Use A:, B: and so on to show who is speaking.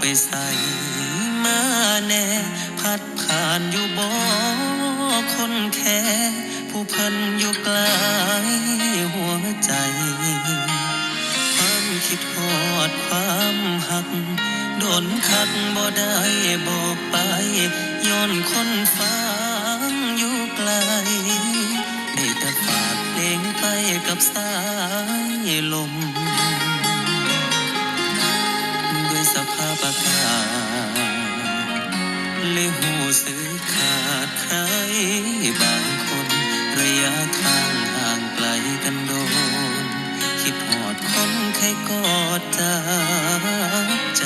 A: ไปใส่มาแน่ พัดผ่านอยู่บ่คนแค่ ผู้เพิ่นอยู่ไกลหัวใจ ความคิดฮอดความหัก โดนคักบ่ได้บอกไปย้อนคนฟังอยู่ไกลได้แต่ฝากเพลงไปกับสายลม สึกขาดใครบางคนระยะทางห่างไกลกันโดน คิดหอดคนใครกอดจากใจ